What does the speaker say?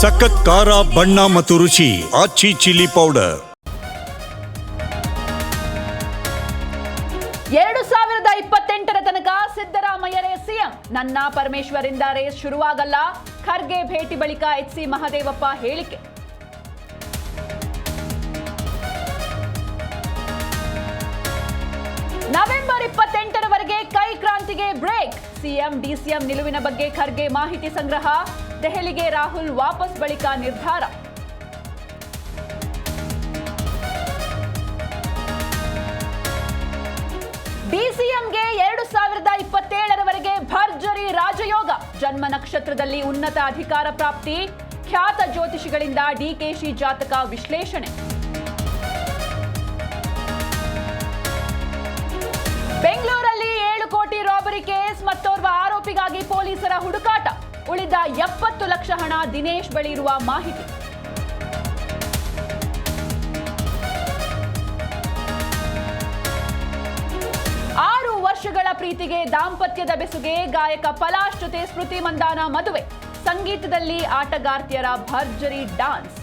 ಸಖತ್ ಖಾರ, ಬಣ್ಣ ಮತ್ತು ರುಚಿ, ಆಚಿ ಚಿಲ್ಲಿ ಪೌಡರ್. ಎರಡು ಸಾವಿರದ ಇಪ್ಪತ್ತೆಂಟರ ತನಕ ಸಿದ್ದರಾಮಯ್ಯರೇ ಸಿಎಂ. ನನ್ನ ಪರಮೇಶ್ವರಿಂದ ರೇಸ್ ಶುರುವಾಗಲ್ಲ. ಖರ್ಗೆ ಭೇಟಿ ಬಳಿಕ ಎಚ್ ಸಿ ಮಹದೇವಪ್ಪ ಹೇಳಿಕೆ. November break. ಸಿಎಂ, ಡಿಸಿಎಂ ನಿಲುವಿನ ಬಗ್ಗೆ ಖರ್ಗೆ ಮಾಹಿತಿ ಸಂಗ್ರಹ. ದೆಹಲಿಗೆ ರಾಹುಲ್ ವಾಪಸ್ ಬಳಿಕ ನಿರ್ಧಾರ. ಡಿಸಿಎಂಗೆ ಎರಡು ಸಾವಿರದ ಇಪ್ಪತ್ತೇಳರವರೆಗೆ ಭರ್ಜರಿ ರಾಜಯೋಗ. ಜನ್ಮ ನಕ್ಷತ್ರದಲ್ಲಿ ಉನ್ನತ ಅಧಿಕಾರ ಪ್ರಾಪ್ತಿ. ಖ್ಯಾತ ಜ್ಯೋತಿಷಿಗಳಿಂದ ಡಿಕೆಶಿ ಜಾತಕ ವಿಶ್ಲೇಷಣೆ. ಆರೋಪಿಗಾಗಿ ಪೊಲೀಸರ ಹುಡುಕಾಟ. ಉಳಿದ ಎಪ್ಪತ್ತು ಲಕ್ಷ ಹಣ ದಿನೇಶ್ ಬಳಿ ಇರುವ ಮಾಹಿತಿ. ಆರು ವರ್ಷಗಳ ಪ್ರೀತಿಗೆ ದಾಂಪತ್ಯದ ಬೆಸುಗೆ ಗಾಯಕ ಪಲಾಶ್ ಜೊತೆ ಸ್ಮೃತಿ ಮಂದಾನ ಮದುವೆ. ಸಂಗೀತದಲ್ಲಿ ಆಟಗಾರ್ತಿಯರ ಭರ್ಜರಿ ಡಾನ್ಸ್.